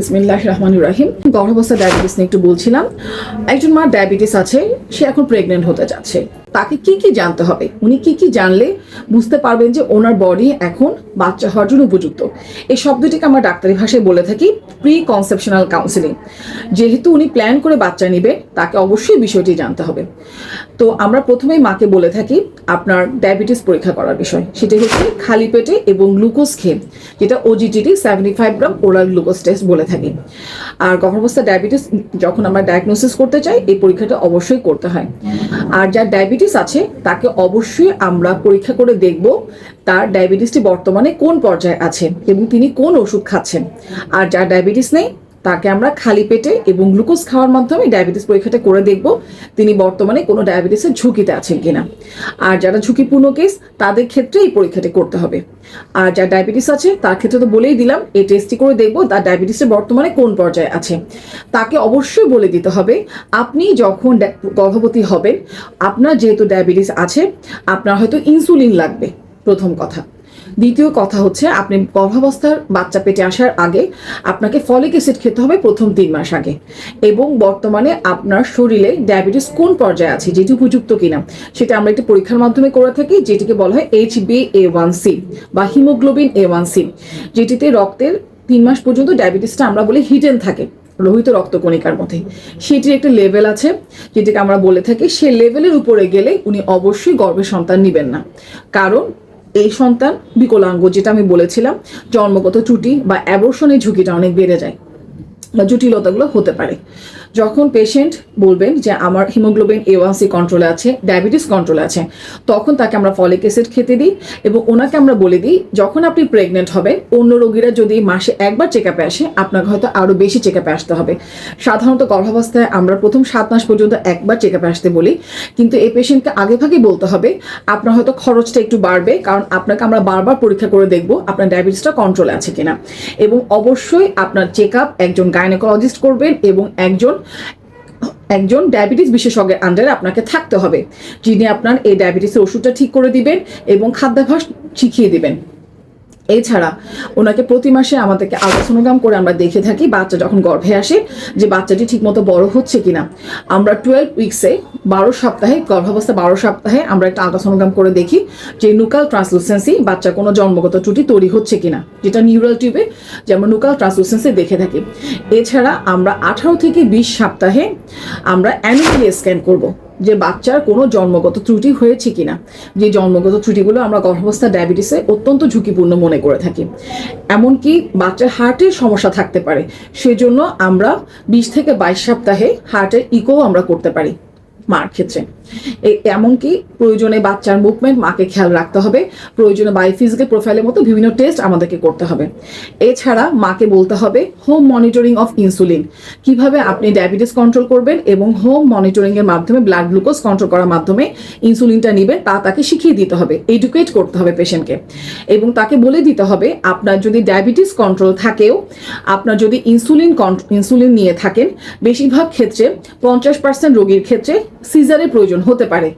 বিসমিল্লাহ রহমান রাহিম। গর্ভাবস্থা ডায়াবেটিস নিয়ে একটু বলছিলাম। একজন মা ডায়াবেটিস আছে, সে এখন প্রেগনেন্ট হতে যাচ্ছে। তাকে কি কি জানতে হবে? উনি কি কি জানলে বুঝতে পারবেন যে ওনার বডি এখন বাচ্চা হওয়ার জন্য উপযুক্ত। এই শব্দটিকে আমরা ডাক্তারি ভাষায় বলে থাকি প্রি কনসেপশনাল কাউন্সিলিং যেহেতু উনি প্ল্যান করে বাচ্চা নেবে, তাকে অবশ্যই বিষয়টি জানতে হবে। তো আমরা প্রথমেই মাকে বলে থাকি আপনার ডায়াবেটিস পরীক্ষা করার বিষয়। সেটি হচ্ছে খালি পেটে এবং গ্লুকোজ খেয়ে, যেটা OGTT seventy five gram oral glucose test বলে থাকি। আর গর্ভাবস্থা ডায়াবেটিস যখন আমরা ডায়াগনোসিস করতে চাই, এই পরীক্ষাটা অবশ্যই করতে হয়। আর যার ডায়াবেটিস আছে, তাকে অবশ্যই আমরা পরীক্ষা করে দেখব তার ডায়াবেটিসটি বর্তমানে কোন পর্যায়ে আছে এবং তিনি কোন ওষুধ খাচ্ছেন। আর যার ডায়াবেটিস নেই তাকে আমরা খালি পেটে এবং গ্লুকোজ খাওয়ার মাধ্যমে ডায়াবেটিস পরীক্ষাটা করে দেখব তিনি বর্তমানে কোনো ডায়াবেটিসের ঝুঁকিতে আছেন কিনা। আর যারা ঝুঁকিপূর্ণ কেস তাদের ক্ষেত্রে এই পরীক্ষাটি করতে হবে। আর যার ডায়াবেটিস আছে, তার ক্ষেত্রে তো বলেই দিলাম, এই টেস্টটি করে দেখব তার ডায়াবেটিসের বর্তমানে কোন পর্যায়ে আছে। তাকে অবশ্যই বলে দিতে হবে, আপনি যখন গর্ভবতী হবেন, আপনার যেহেতু ডায়াবেটিস আছে, আপনার হয়তো ইনসুলিন লাগবে, প্রথম কথা। দ্বিতীয় কথা হচ্ছে, আপনি গর্ভাবস্থার বাচ্চা পেটে আসার আগে আপনাকে ফলিক অ্যাসিড খেতে হবে প্রথম তিন মাস আগে। এবং বর্তমানে আপনার শরীরে ডায়াবেটিস কোন পর্যায়ে আছে, যেটি উপযুক্ত কিনা, সেটা আমরা একটি পরীক্ষার মাধ্যমে করে থাকি, যেটিকে বলা হয় H B A one C বা হিমোগ্লোবিন এ ওয়ান সি যেটিতে রক্তের তিন মাস পর্যন্ত ডায়াবেটিসটা আমরা বলি হিডেন থাকে, লোহিত রক্তকণিকার মধ্যে। সেটির একটা লেভেল আছে, যেটিকে আমরা বলে থাকি, সে লেভেলের উপরে গেলে উনি অবশ্যই গর্ভে সন্তান নেবেন না। কারণ এই সন্তান বিকলাঙ্গ যেটা আমি বলেছিলাম জন্মগত ত্রুটি বা অ্যাবর্ষণের ঝুঁকিটা অনেক বেড়ে যায়। বা জটিলতাগুলো হতে পারে। যখন পেশেন্ট বলবেন যে আমার হিমোগ্লোবিন এ কন্ট্রোলে আছে ডায়াবেটিস কন্ট্রোলে আছে, তখন তাকে আমরা ফলিক অ্যাসিড খেতে দিই এবং ওনাকে আমরা বলে দিই, যখন আপনি প্রেগনেন্ট হবেন, অন্য রোগীরা যদি মাসে একবার চেক আপে আসে, আপনাকে হয়তো আরও বেশি চেক আপে আসতে হবে। সাধারণত গর্ভাবস্থায় আমরা প্রথম সাত মাস পর্যন্ত একবার চেক আপে আসতে বলি, কিন্তু এই পেশেন্টকে আগে ভাগে বলতে হবে, আপনার হয়তো খরচটা একটু বাড়বে, কারণ আপনাকে আমরা বারবার পরীক্ষা করে দেখব আপনার ডায়াবেটিসটা কন্ট্রোলে আছে কিনা। এবং অবশ্যই আপনার চেক আপ একজন গাইনোকোলজিস্ট করবেন এবং একজন একজন ডায়াবেটিস বিশেষজ্ঞের আন্ডারে আপনাকে থাকতে হবে। যিনি আপনার এই ডায়াবেটিসের ওষুধটা ঠিক করে দিবেন এবং খাদ্যাভ্যাস শিখিয়ে দিবেন। এছাড়া ওনাকে প্রতি মাসে আমাদেরকে আলট্রাসোনোগ্রাম করে আমরা দেখে থাকি বাচ্চা যখন গর্ভে আসে যে বাচ্চাটি ঠিকমতো বড় হচ্ছে কিনা। আমরা টুয়েলভ উইক্সে বারো সপ্তাহে, গর্ভাবস্থা বারো সপ্তাহে আমরা একটা আলট্রাসোনোগ্রাম করে দেখি যে নুকাল ট্রান্সলুসেন্সি বাচ্চা কোনো জন্মগত ত্রুটি তৈরি হচ্ছে কিনা, যেটা নিউরাল টিউবে যে আমরা নুকাল ট্রান্সলুসেন্সি দেখে থাকি। এছাড়া আমরা আঠারো থেকে বিশ সপ্তাহে আমরা অ্যানুয়ালি স্ক্যান করব। যে বাচ্চার কোনো জন্মগত ত্রুটি হয়েছে কিনা। যে জন্মগত ত্রুটিগুলো আমরা গর্ভাবস্থা ডায়াবেটিসে অত্যন্ত ঝুঁকিপূর্ণ মনে করে থাকি। এমনকি বাচ্চার হার্টের সমস্যা থাকতে পারে। সেজন্য আমরা বিশ থেকে বাইশ সপ্তাহে হার্টের ইকো আমরা করতে পারি। মার ক্ষেত্রে। এমনকি প্রয়োজনে বাচ্চার মুভমেন্ট মাকে খেয়াল রাখতে হবে। প্রয়োজনে বায়োফিজিক্যাল প্রোফাইলের মতো বিভিন্ন টেস্ট আমাদেরকে করতে হবে। এছাড়া মাকে বলতে হবে হোম মনিটরিং অফ ইনসুলিন কীভাবে আপনি ডায়াবেটিস কন্ট্রোল করবেন এবং হোম মনিটরিং এর মাধ্যমে ব্লাড গ্লুকোজ কন্ট্রোল করার মাধ্যমে ইনসুলিনটা নেবেন, তা তাকে শিখিয়ে দিতে হবে এডুকেট করতে হবে পেশেন্টকে এবং তাকে বলে দিতে হবে, আপনার যদি ডায়াবেটিস কন্ট্রোল থাকেও, আপনার যদি ইনসুলিন ইনসুলিন নিয়ে থাকেন, বেশিরভাগ ক্ষেত্রে পঞ্চাশ পার্সেন্ট রোগীর ক্ষেত্রে সিজারের প্রয়োজন হতে পারে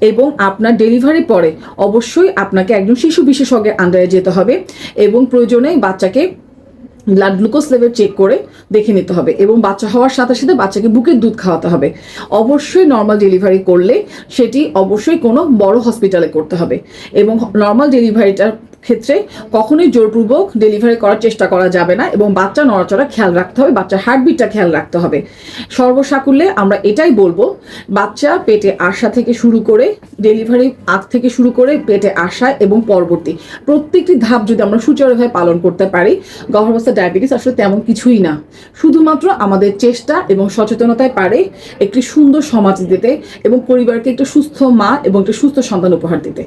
এবং আপনার ডেলিভারি পরে অবশ্যই আপনাকে একজন শিশু বিশেষজ্ঞের আন্ডারে যেতে হবে এবং প্রয়োজনে বাচ্চাকে ব্লাড গ্লুকোজ লেভেল চেক করে দেখে নিতে হবে এবং বাচ্চা হওয়ার সাথে সাথে বাচ্চাকে বুকের দুধ খাওয়াতে হবে। অবশ্যই নর্মাল ডেলিভারি করলে সেটি অবশ্যই কোনো বড় হসপিটালে করতে হবে এবং নর্মাল ডেলিভারিটার ক্ষেত্রে কখনোই জোরপূর্বক ডেলিভারি করার চেষ্টা করা যাবে না এবং বাচ্চা নড়াচড়া খেয়াল রাখতে হবে, বাচ্চার হার্টবিটটা খেয়াল রাখতে হবে। সর্বসাকুল্যে আমরা এটাই বলব, বাচ্চা পেটে আসা থেকে শুরু করে ডেলিভারি আগ থেকে শুরু করে পেটে আসা এবং পরবর্তী প্রত্যেকটি ধাপ যদি আমরা সুচারুভাবে পালন করতে পারি গর্ভাবস্থা ডায়াবেটিস আসলে তেমন কিছুই না। শুধুমাত্র আমাদের চেষ্টা এবং সচেতনতায় পারে একটি সুন্দর সমাজ দিতে এবং পরিবারকে একটি সুস্থ মা এবং একটি সুস্থ সন্তান উপহার দিতে।